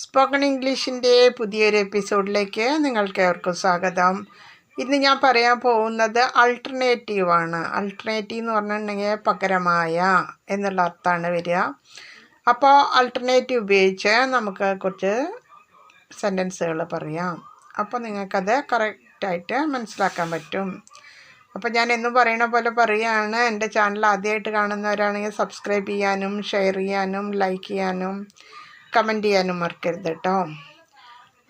Spoken ഇംഗ്ലീഷിന്റെ പുതിയൊരു എപ്പിസോഡിലേക്ക് നിങ്ങൾക്ക് ഏവർക്കും സ്വാഗതം. ഇന്ന് ഞാൻ പറയാൻ പോകുന്നത് അൾട്ടർനേറ്റീവ് ആണ്. അൾട്ടർനേറ്റീവ് എന്ന് പറഞ്ഞിട്ടുണ്ടെങ്കിൽ പകരമായ എന്നുള്ള അർത്ഥമാണ് വരിക. അപ്പോൾ അൾട്ടർനേറ്റീവ് ഉപയോഗിച്ച് നമുക്ക് കുറച്ച് സെന്റൻസുകൾ പറയാം. അപ്പോൾ നിങ്ങൾക്കത് കറക്റ്റായിട്ട് മനസ്സിലാക്കാൻ പറ്റും. അപ്പോൾ ഞാൻ എന്നും പറയണ പോലെ പറയുകയാണ്. എന്റെ ചാനൽ ആദ്യമായിട്ട് കാണുന്നവരാണെങ്കിൽ സബ്സ്ക്രൈബ് ചെയ്യാനും ഷെയർ ചെയ്യാനും ലൈക്ക് ചെയ്യാനും. കമന്റ് ചെയ്യാനും മറക്കരുത് കേട്ടോ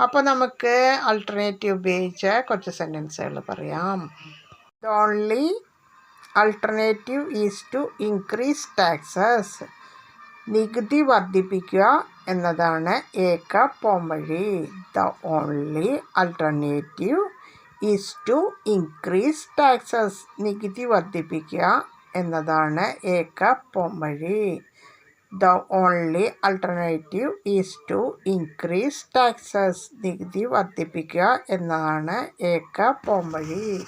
അപ്പോൾ നമുക്ക് അൾട്ടർനേറ്റീവ് ഉപയോഗിച്ച കുറച്ച് സെന്റൻസുകൾ പറയാം. The only alternative is to increase taxes നികുതി വർദ്ധിപ്പിക്കുക എന്നതാണ് ഏക പോംവഴി the only alternative is to increase taxes നികുതി വർദ്ധിപ്പിക്കുക എന്നതാണ് ഏക പോംവഴി the only alternative is to increase taxes നികുതി വർദ്ധിപ്പിക്കുക എന്നതാണ് ഏക പോംവഴി.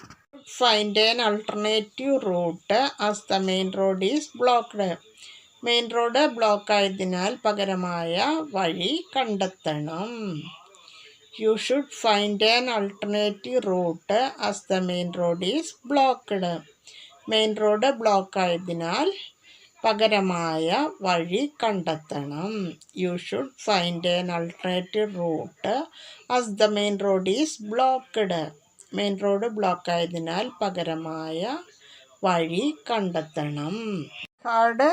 Find an alternative route as the main road is blocked main road block ആയതിനാൽ പകരമായ വഴി കണ്ടെത്തണം. You should find an alternative route as the main road is blocked main road block ആയതിനാൽ പകരമായ വഴി കണ്ടെത്തണം. You should find an alternative route as the main road is blocked main road block ആയതിനാൽ പകരമായ വഴി കണ്ടെത്തണം. Card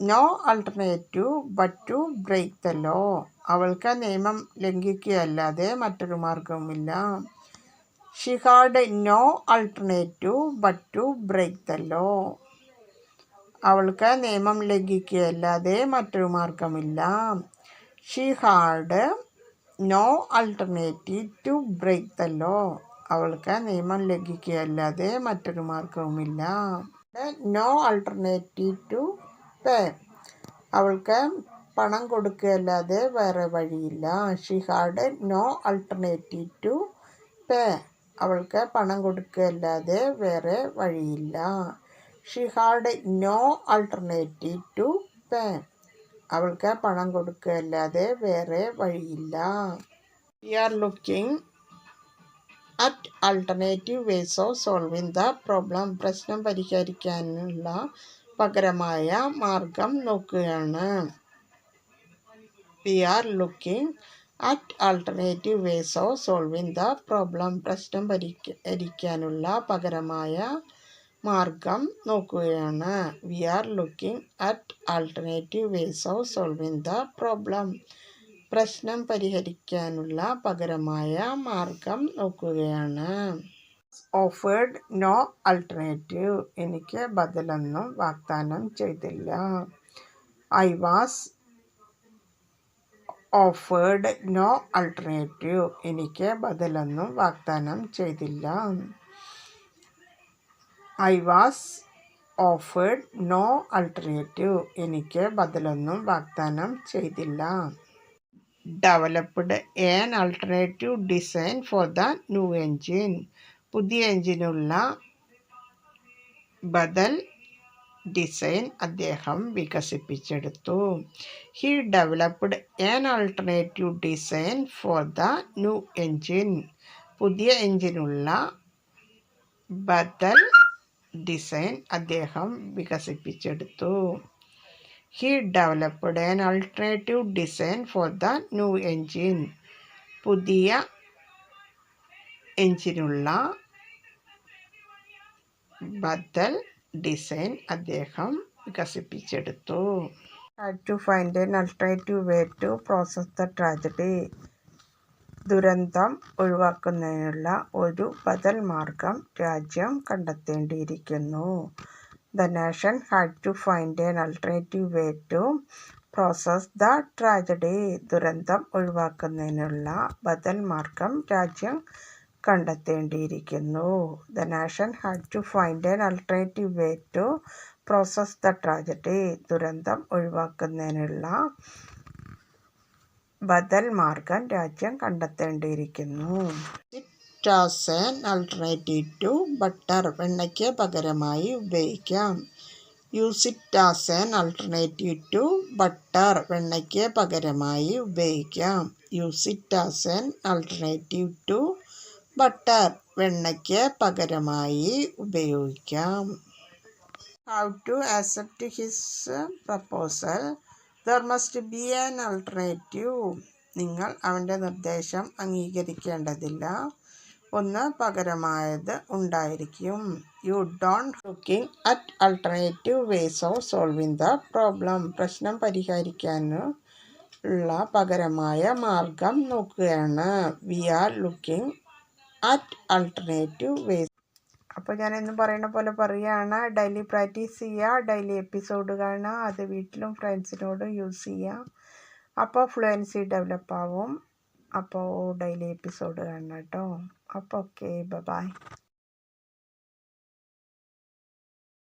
no alternative but to break the law അവൾക്ക് നിയമം ലംഘിക്കുകയല്ലാതെ മറ്റൊരു മാർഗവുമില്ല. She had no alternative but to break the law അവൾക്ക് നിയമം ലംഘിക്കുകയല്ലാതെ മറ്റൊരു മാർഗമില്ല. She had no alternative to break the law അവൾക്ക് നിയമം ലംഘിക്കുകയല്ലാതെ മറ്റൊരു മാർഗവുമില്ല. നോ അൾട്ടർനേറ്റീവ് ടു പേ അവൾക്ക് പണം കൊടുക്കുകയല്ലാതെ വേറെ വഴിയില്ല. She had no alternative to pay അവൾക്ക് പണം കൊടുക്കുകയല്ലാതെ വേറെ വഴിയില്ല. She had no alternative to pay അവൾക്ക് പണം കൊടുക്കുകയല്ലാതെ വേറെ വഴിയില്ല. We are looking at alternative ways of solving the problem പ്രശ്നം പരിഹരിക്കാനുള്ള പകരമായ മാർഗം നോക്കുകയാണ്. We are looking at alternative ways of solving the problem പ്രശ്നം പരിഹരിക്കാനുള്ള പകരമായ മാർഗം നോക്കുകയാണ്. We are looking at alternative ways of solving the problem. പ്രശ്നം പരിഹരിക്കാനുള്ള പകരമായ മാർഗം നോക്കുകയാണ്. Offered no alternative. എനിക്ക് ബദലൊന്നും വാഗ്ദാനം ചെയ്തില്ല. I was offered no alternative. എനിക്ക് ബദലൊന്നും വാഗ്ദാനം ചെയ്തില്ല. I was offered no alternative എനിക്ക് ബദലൊന്നും വാഗ്ദാനം ചെയ്തില്ല. Developed an alternative design for the new engine പുതിയ എൻജിനുള്ള ബദൽ ഡിസൈൻ അദ്ദേഹം വികസിപ്പിച്ചെടുത്തു. He developed an alternative design for the new engine പുതിയ എൻജിനുള്ള ബദൽ ഡിസൈൻ അദ്ദേഹം വികസിപ്പിച്ചെടുത്തു. He developed an alternative design for the new engine പുതിയ എൻജിനുള്ള ബദൽ ഡിസൈൻ അദ്ദേഹം വികസിപ്പിച്ചെടുത്തു. To find an alternative way to process the tragedy ദുരന്തം ഒഴിവാക്കുന്നതിനുള്ള ഒരു ബദൽ മാർഗം രാജ്യം കണ്ടെത്തേണ്ടിയിരിക്കുന്നു. The nation had to find an alternative way to process the tragedy ദുരന്തം ഒഴിവാക്കുന്നതിനുള്ള ബദൽ മാർഗം രാജ്യം കണ്ടെത്തേണ്ടിയിരിക്കുന്നു. The nation had to find an alternative way to process the tragedy ദുരന്തം ഒഴിവാക്കുന്നതിനുള്ള ബദൽ മാർഗം രാജ്യം കണ്ടെത്തേണ്ടിയിരിക്കുന്നു. ആൻ അൾട്ടർനേറ്റീവ് ടു ബട്ടർ വെണ്ണയ്ക്ക് പകരമായി ഉപയോഗിക്കാം. Use it as an alternative to butter വെണ്ണയ്ക്ക് പകരമായി ഉപയോഗിക്കാം. Use it as an alternative to butter വെണ്ണയ്ക്ക് പകരമായി ഉപയോഗിക്കാം. How to accept his proposal? There must be an alternative നിങ്ങൾ അവന്റെ നിർദ്ദേശം അംഗീകരിക്കേണ്ടതില്ല. ഒന്ന് പകരമായത് ഉണ്ടായിരിക്കും. You don't looking at alternative ways of solving the problem പ്രശ്നം പരിഹരിക്കാനുള്ള പകരമായ മാർഗം നോക്കുകയാണ്. We are looking at alternative ways അപ്പോൾ ഞാൻ എന്നും പറയുന്ന പോലെ പറയുകയാണ് ഡെയിലി പ്രാക്ടീസ് ചെയ്യുക ഡെയിലി എപ്പിസോഡ് കാണുക. അത് വീട്ടിലും ഫ്രണ്ട്സിനോടും യൂസ് ചെയ്യുക അപ്പോൾ ഫ്ലുവൻസി ഡെവലപ്പ് ആവും. അപ്പോൾ ഡെയിലി എപ്പിസോഡ് കാണണം കേട്ടോ അപ്പോൾ ഓക്കെ ബൈ